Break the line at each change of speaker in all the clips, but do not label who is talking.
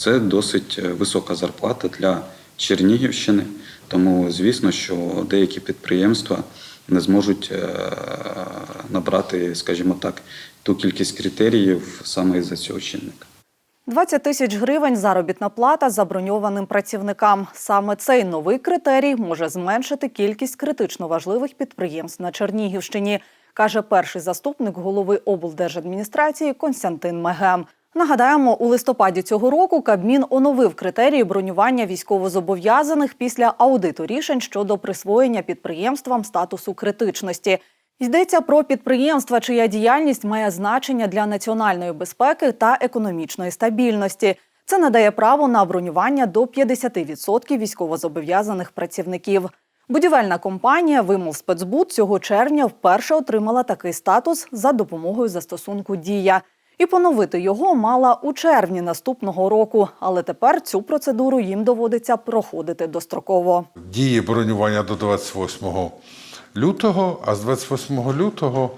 Це досить е, висока зарплата для Чернігівщини, тому звісно, що деякі підприємства не зможуть е, набрати, скажімо так, ту кількість критеріїв саме із-за цього чинника.
20 тисяч гривень заробітна плата заброньованим працівникам. Саме цей новий критерій може зменшити кількість критично важливих підприємств на Чернігівщині, каже перший заступник голови облдержадміністрації Константин Мегем. Нагадаємо, у листопаді цього року Кабмін оновив критерії бронювання військовозобов'язаних після аудиту рішень щодо присвоєння підприємствам статусу критичності. Йдеться про підприємства, чия діяльність має значення для національної безпеки та економічної стабільності. Це надає право на бронювання до 50% військовозобов'язаних працівників. Будівельна компанія Вимол Спецбуд цього червня вперше отримала такий статус за допомогою застосунку Дія. І поновити його мала у червні наступного року, але тепер цю процедуру їм доводиться проходити достроково.
Діє бронювання до 28 лютого, а з 28 лютого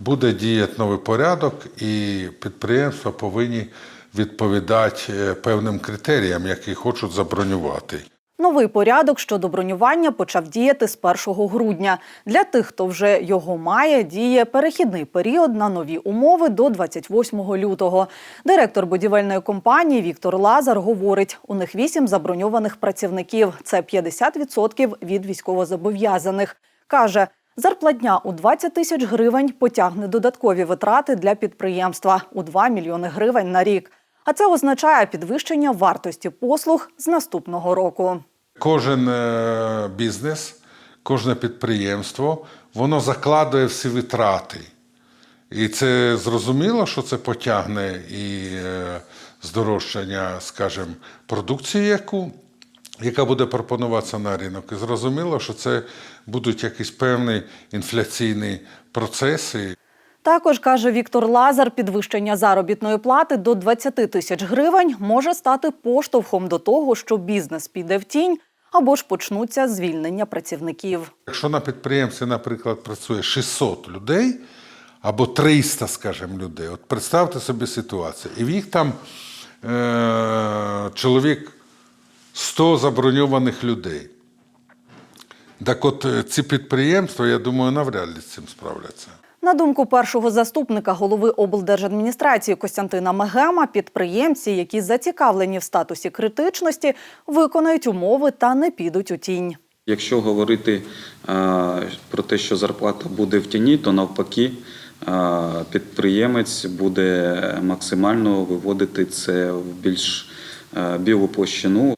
буде діяти новий порядок, і підприємства повинні відповідати е, певним критеріям, які хочуть забронювати.
Новий порядок щодо бронювання почав діяти з 1 грудня. Для тих, хто вже його має, діє перехідний період на нові умови до 28 лютого. Директор будівельної компанії Віктор Лазар говорить: у них вісім заброньованих працівників. Це 50% від військовозобов'язаних. Каже, зарплатня у 20 тисяч гривень потягне додаткові витрати для підприємства у 2 мільйони гривень на рік. А це означає підвищення вартості послуг з наступного року.
Кожен е, бізнес, кожне підприємство, воно закладує всі витрати. І це зрозуміло, що це потягне і е, здорожчання, скажімо, продукції, яку, яка буде пропонуватися на ринок. І зрозуміло, що це будуть якісь певні інфляційні процеси.
Також каже Віктор Лазар, підвищення заробітної плати до 20 тисяч гривень може стати поштовхом до того, що бізнес піде в тінь або ж почнуться звільнення працівників.
Якщо на підприємстві, наприклад, працює 600 людей або 300, скажімо, людей, от представте собі ситуацію, і в їх там е- чоловік 100 заброньованих людей. Так от е, ці підприємства, я думаю, навряд ли з цим справляться.
На думку першого заступника голови облдержадміністрації Костянтина Мегема, підприємці, які зацікавлені в статусі критичності, виконають умови та не підуть у тінь.
Якщо говорити про те, що зарплата буде в тіні, то навпаки підприємець буде максимально виводити це в більш білу площину.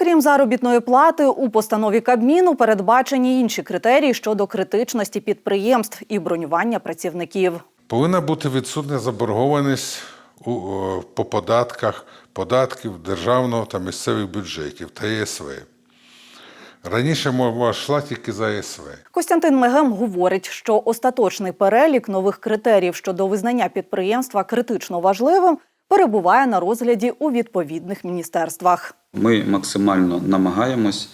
Окрім заробітної плати, у постанові Кабміну передбачені інші критерії щодо критичності підприємств і бронювання працівників.
Повинна бути відсутня заборгованість у, по податках, податків державного та місцевих бюджетів та ЄСВ. Раніше мова йшла тільки за ЄСВ.
Костянтин Мегем говорить, що остаточний перелік нових критеріїв щодо визнання підприємства критично важливим перебуває на розгляді у відповідних міністерствах.
Ми максимально намагаємось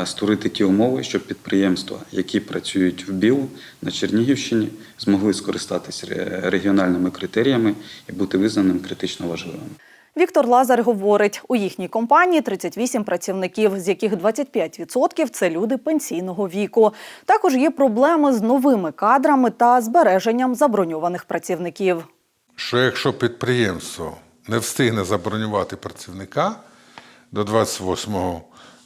е, створити ті умови, щоб підприємства, які працюють в БІЛ на Чернігівщині, змогли скористатися регіональними критеріями і бути визнаним критично важливим.
Віктор Лазар говорить, у їхній компанії 38 працівників, з яких 25% – це люди пенсійного віку. Також є проблеми з новими кадрами та збереженням заброньованих працівників.
Що якщо підприємство не встигне забронювати працівника до 28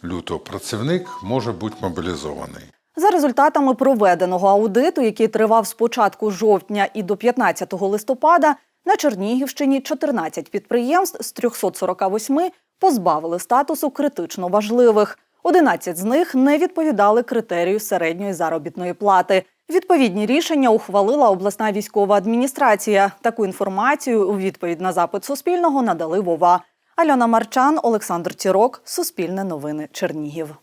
лютого, працівник може бути мобілізований.
За результатами проведеного аудиту, який тривав з початку жовтня і до 15 листопада, на Чернігівщині 14 підприємств з 348 позбавили статусу критично важливих. 11 з них не відповідали критерію середньої заробітної плати. Відповідні рішення ухвалила обласна військова адміністрація. Таку інформацію у відповідь на запит Суспільного надали Вова. Альона Марчан, Олександр Тірок, Суспільне новини, Чернігів.